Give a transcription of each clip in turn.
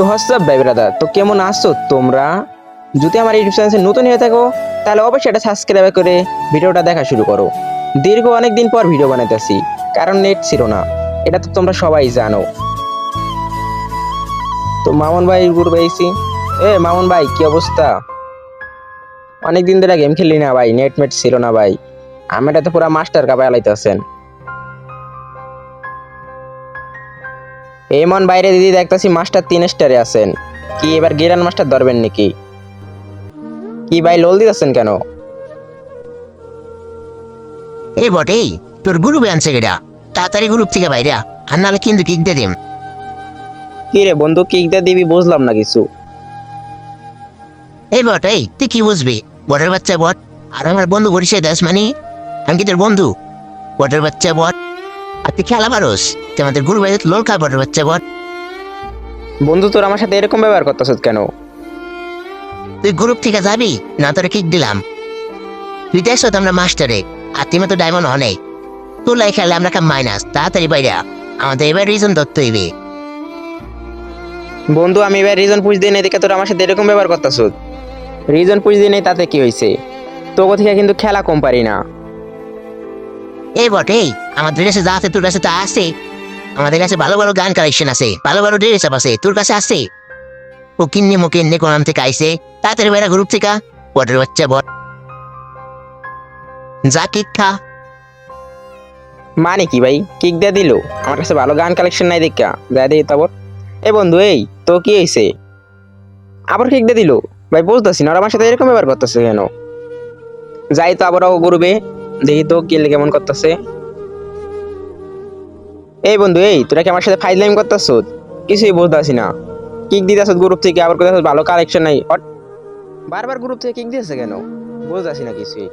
তো হোয়াটসঅ্যাপ ভাই ব্রাদার তো কেমন আছো তোমরা? যদি আমার ইউটিউব চ্যানেলে নতুন হয়ে থাকো, তাহলে অবশ্যই এটা সাবস্ক্রাইব করে ভিডিওটা দেখা শুরু করো। দীর্ঘ অনেক দিন পর ভিডিও বানাইতেছি, কারণ নেট ছিল না। এটা তো তোমরা সবাই জানো। তো মামুন ভাই গ্রুপে এসি এ, মামুন ভাই, কি অবস্থা? অনেক দিন ধরে গেম খেলি না ভাই নেট মেট ছিল না ভাই। আমি এটা তো পুরা মাস্টার কাপায় আলাইতেছেন এমন বাইরে দিদি দেখতেছি মাস্টার তিন স্টারে আছেন। কি এবার গিরান মাস্টার ধরবেন নাকি? কি ভাই লোল দিতেছেন কেন? এই বটেই তোর গ্রুপে আনছে গেটা তাড়াতাড়ি গ্রুপ থেকে বাইরে। আর নাহলে কিন্তু কিক দিয়ে দিম। কি রে বন্ধু কিক দিয়ে দিবি বুঝলাম না কিছু। এই বটেই তুই কি বুঝবি? বটের বাচ্চা বট। আর আমার বন্ধু বরিশে দাস মানে? আমি কি তোর বন্ধু? বটের বাচ্চা বট। আর তুই খেলা পারোস? তুই আমাদের গ্রুপে লোল খা বটের বাচ্চা বট বন্ধু তোর আমার সাথে এরকম ব্যবহার করতেছ কেন? তুই গ্রুপ থেকে যাবি না তোরে কিক দিলাম। তুই দেখছ তো আমরা মাস্টারে আর তুমি তো ডায়মন্ড হনে তোর লাই খেলে আমরা কাম মাইনাস তাড়াতাড়ি বাইরে। আমাদের এবার রিজন ধরতে হইবে। বন্ধু আমি এবার রিজন পুষ দিই নাই দেখে তোর আমার সাথে এরকম ব্যবহার করতেছ রিজন পুষ দিই নাই তাতে কি হয়েছে তোকে থেকে কিন্তু খেলা কম পারি না। এই বটেই আমাদের কাছে যা আছে, তোর কাছে তা আছে। আমাদের কাছে ভালো ভালো গান কালেকশন আছে, ভালো ভালো ড্রেস আপ আছে, তোর কাছে আছে। ও কিন্নি মুকিন্নি কোনাম থেকে আইছে, তাড়াতাড়ি বাইরে গ্রুপ থেকে। বটের বাচ্চা বট। যা কিক খা। মানে কি ভাই, কিক দিয়ে দিল? আমার কাছে ভালো গান কালেকশন নাই দেখা যাই দিই তারপর এ বন্ধু, এই, তো কি হয়েছে আবার কিক দিয়ে দিল? ভাই, বুঝতেছি না আমার সাথে এরকম ব্যবহার করতেছে কেন? যাই তো আবারও গ্রুপে দেখি তো কি কেমন করতেছে। এই বন্ধু, এই, তোরা কি আমার সাথে ফাইজলাইম করতেছ? কিছুই বুঝতেছি না। কিক দিতেছ গ্রুপ থেকে, আবার কোথাও ভালো কালেকশন নাই। বারবার গ্রুপ থেকে কিক দিতেছে কেন? বুঝতেছি না কিছুই।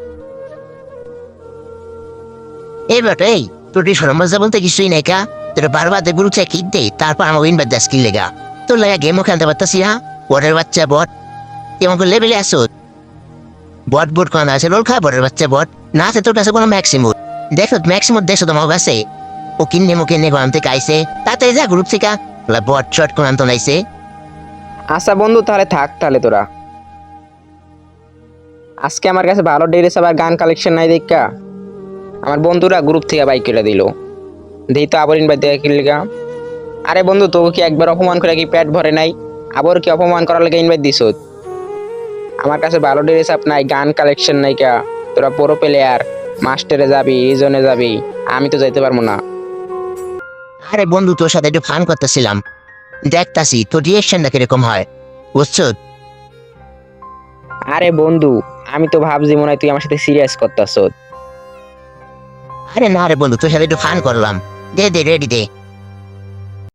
এই বটেই তোর টিউশন মজা বলতে কিছুই নাই কা? তোর বারবার দে গ্রুপ থেকে কিক দে, তারপর আমার উইন বাদ স্কিল লেগা? তোর লাগা গেমও খেলতে পারতাছি না। বটের বাচ্চা বট। কেমন লেভেলে আসো বট বট কোন আছে রোল খা বটের বাচ্চা বট। না আছে তোর কাছে কোনো ম্যাক্সিমুট দেখো ম্যাক্সিমুট দেখছ তোমার কাছে ও কিন্নে মুখে নে কোন থেকে আইছে। তাতে যা গ্রুপ থেকে বট শট কোন তো নাইছে। আচ্ছা বন্ধু, তাহলে থাক, তাহলে তোরা। আজকে আমার কাছে ভালো ড্রেস আবার গান কালেকশন নাই দেখা। আমার বন্ধুরা গ্রুপ থেকে বাইক কেটে দিল। দেই তো আবার ইনভাইট দেখা কিনলিগা আরে বন্ধু, তোকে কি একবার অপমান করে কি পেট ভরে নাই? আবার কি অপমান করার লেগে ইনভাইট দিস আমার কাছে ভালো ড্রেস আপ নাই গান কালেকশন নাই কা। তোরা পুরো প্লেয়ার মাস্টারে যাবি রিজনে যাবি আমি তো যাইতে পারব না। আরে বন্ধু তোর সাথে একটু ফান করতেছিলাম। দেখতাছি তোর রিয়েকশনটা কীরকম হয় বুঝছ? আরে বন্ধু আমি তো ভাবছি মনে হয় তুই আমার সাথে সিরিয়াস করতেছ। আরে না রে বন্ধু তোর সাথে একটু ফান করলাম। দে দে রেডি দে।